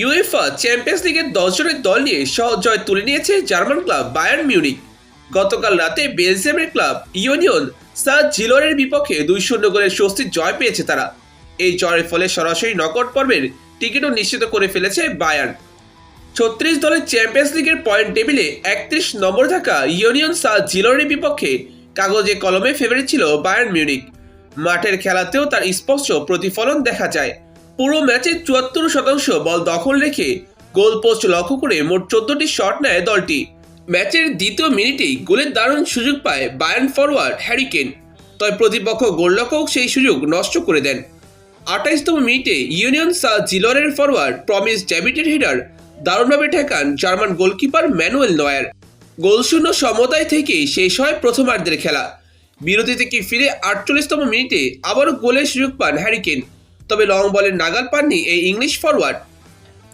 UEFA champions লিগের জনের দল নিয়ে সহজ জয় তুলে নিয়েছে জার্মান ক্লাব বায়ার্ন মিউনিক গতকাল রাতে বেলজিয়ামের ক্লাব ইউনিয়ন সা জিলোরের বিপক্ষে দুই শূন্য গোলের স্বস্তির জয় পেয়েছে তারা। এই জয়ের ফলে সরাসরি নকআউট পর্বের টিকিটও নিশ্চিত করে ফেলেছে বায়ার্ন ছত্রিশ দলের চ্যাম্পিয়ন্স লিগের পয়েন্ট টেবিলে একত্রিশ নম্বর থাকা ইউনিয়ন সা জিলোরের বিপক্ষে কাগজে কলমে ফেভারিট ছিল বায়ার্ন মিউনিক মাঠের খেলাতেও তার স্পষ্ট প্রতিফলন দেখা যায়। পুরো ম্যাচে চুয়াত্তর শতাংশ বল দখল রেখে গোল পোস্ট লক্ষ্য করে মোট চোদ্দটি শট নেয় দলটি। ম্যাচের দ্বিতীয় মিনিটেই গোলের দারুণ সুযোগ পায় বায়ার্ন ফরওয়ার্ড হ্যারিকেন তবে প্রতিপক্ষ গোলরক্ষক সেই সুযোগ নষ্ট করে দেন। আঠাইশতম মিনিটে ইউনিয়ন সা জিলরের ফরওয়ার্ড প্রমিস ডেভিডের হেডার দারুণভাবে ঠেকান জার্মান গোলকিপার ম্যানুয়েল নয়ার গোলশূন্য সমতায় থেকেই শেষ হয় প্রথমার্ধের খেলা। বিরতি থেকে ফিরে আটচল্লিশতম মিনিটে আবারও গোলের সুযোগ পান হ্যারিকেন তবে লং বলের নাগাল পাননি এই ইংলিশ ফরওয়ার্ড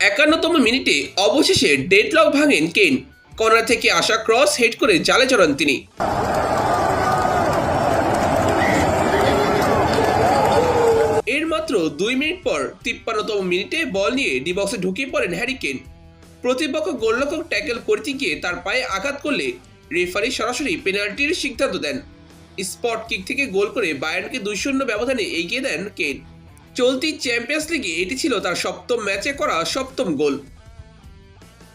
একান্নতম মিনিটে অবশেষে ডেডলক ভাঙেন কেন কর্নার থেকে আসা ক্রস হেড করে জালে চড়ান তিনি। এর মাত্র দুই মিনিট পর তিপ্পান্নতম মিনিটে বল নিয়ে ডিবক্সে ঢুকে পড়েন হ্যারিকেন প্রতিপক্ষ গোলরক্ষক ট্যাকেল করতে গিয়ে তার পায়ে আঘাত করলে রেফারি সরাসরি পেনাল্টির সিদ্ধান্ত দেন। স্পট কিক থেকে গোল করে বায়ার্নকে দুই শূন্য ব্যবধানে এগিয়ে দেন কেন চলতি চ্যাম্পিয়ন্স লিগে এটি ছিল তার সপ্তম ম্যাচে করা সপ্তম গোল।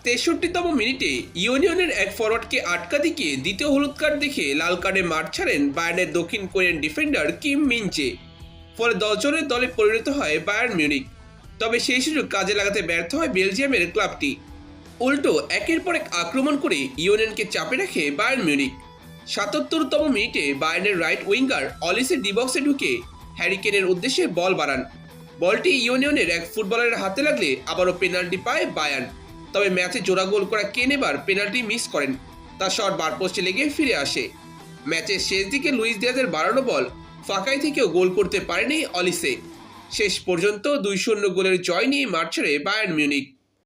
তেষট্টিতম মিনিটে ইউনিয়নের এক ফরওয়ার্ডকে আটকা দিকে দ্বিতীয় হলুদ কার্ড দেখে লাল কার্ডে মাঠ ছাড়েন বায়ার্নের দক্ষিণ কোরিয়ান ডিফেন্ডার কিম মিনচে ফলে দশজনের দলে পরিণত হয় বায়ার্ন মিউনিক তবে সেই সুযোগ কাজে লাগাতে ব্যর্থ হয় বেলজিয়ামের ক্লাবটি। উল্টো, একের পর এক আক্রমণ করে ইউনিয়নকে চাপে রাখে বায়ার্ন মিউনিক সাতাত্তরতম মিনিটে বায়ার্নের রাইট উইঙ্গার অলিসের ডিবক্সে ঢুকে হ্যারিকেনের উদ্দেশ্যে বল বাড়ান। বলটি ইউনিয়নের এক ফুটবলারের হাতে লাগলে আবারও পেনাল্টি পায় বায়ান তবে ম্যাচে জোড়া গোল করা কেন এবার পেনাল্টি মিস করেন। তার শট বার পোস্টে লেগে ফিরে আসে। ম্যাচের শেষ দিকে লুইস দিয়াজের বাড়ানো বল ফাঁকাই থেকেও গোল করতে পারেনি অলিসে। শেষ পর্যন্ত দুই শূন্য গোলের জয় নিয়ে মাঠ ছেড়ে বায়ার্ন মিউনিক।